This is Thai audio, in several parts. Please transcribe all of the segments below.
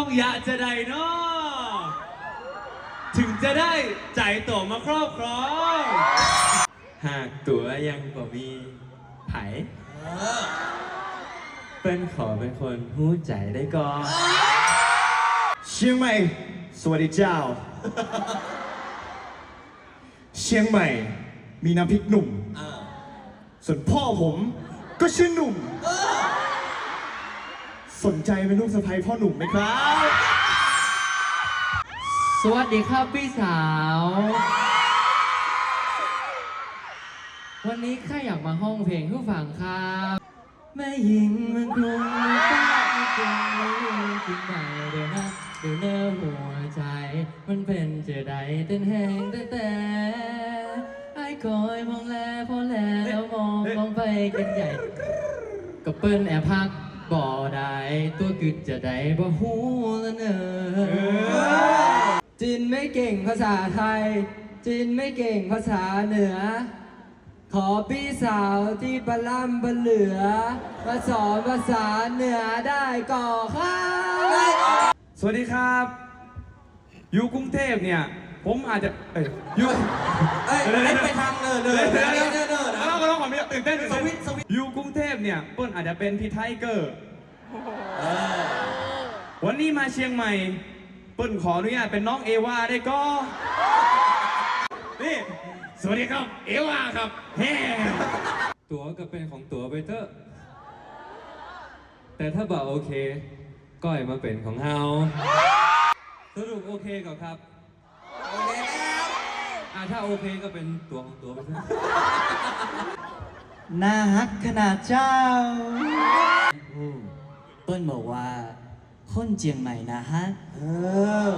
ต้องยะจะได้เนาะถึงจะได้ใจายตัวมาครอบครอง หากตัวยังก็มีไผเป็นขอเป็นคนหู้ใจได้ก่อนเชียงใหม่ สวัสดีเจ้า เชียงใหม่ มีน้ำพริกหนุ่ม ส่วนพ่อผมก็ชื่อหนุ่ม สนใจเป็นลูกสะใภ้พ่อหนุ่มไหมครับ สวัสดีครับพี่สาว วันนี้ข้าอยากมาห้องเพลงผู้ฟังครับแม่หญิงมันคงไม่กล้าไม่คงไม่จริงไหนเดี๋ยวนะเดี๋ยวเนื้อหัวใจ มันเป็นเจไดเต้นแหงแต่แต่ไอ้คอยมองแลพอแลแล้วมองมองไปกันใหญ่ก็เปิ้นแอบพัก บ่ได้ตัวกึดจะได้บ่ฮู้ละเนอจินไม่เก่งภาษาไทยจินไม่เก่งภาษาเหนือ ขอพี่สาวที่ปลาล่ำปลาเหลือ มาสอนภาษาเหนือได้ก่อครับสวัสดีครับ อยู่กรุงเทพเนี่ย ผมอาจจะเอ้ยอยู่เอ้ยเล่นไปทางเนิร์ดเนิร์ ต้องความตื่นเต้นตื่นสเต้นวิตช์สวิตช์อยู่กรุงเทพเนี่ยเปิ้ลอาจจะเป็นพี่ไทเกอร์วันนี้มาเชียงใหม่ เปิ้ลขออนุญาตเป็นน้องเอวาได้ก็นี่สวัสดีครับ เอวาครับแฮ่ตั๋วก็เป็นของตั๋วไปเถอะแต่ถ้าบอกโอเคก้อยมาเป็นของเฮาสรุปโอเคก่อนครับโอเคแล้ว อ่าถ้าโอเคก็เป็นตั๋วของตั๋วไปเถอะน่าฮักขนาดเจ้า เปิ้ลบอกว่า คนเจียงใหม่นะฮะ เออ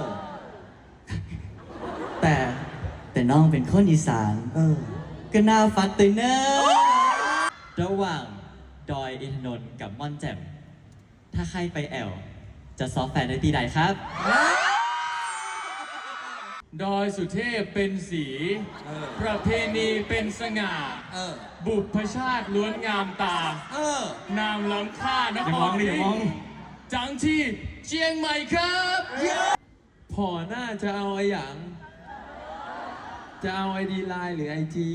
แต่แต่น้องเป็นคนอีสาน เออ ก็น่าฟัดตัวเนอะระหว่างดอยอินทนนท์กับม่อนแจ่มถ้าใครไปแอลจะซอฟแฟนได้ตีใดครับ ดอยสุเทพเป็นสี เออ ประเพณีเป็นสง่า เออ บุพชาติล้วนงามตา เออ นามล้ำค่านคอย่ามอรงดิอย่ามอง จังที่เชียงใหม่ครับพอหน้าจะเอาไอ้หยัง จะเอาไอดีไลน์หรือไอจี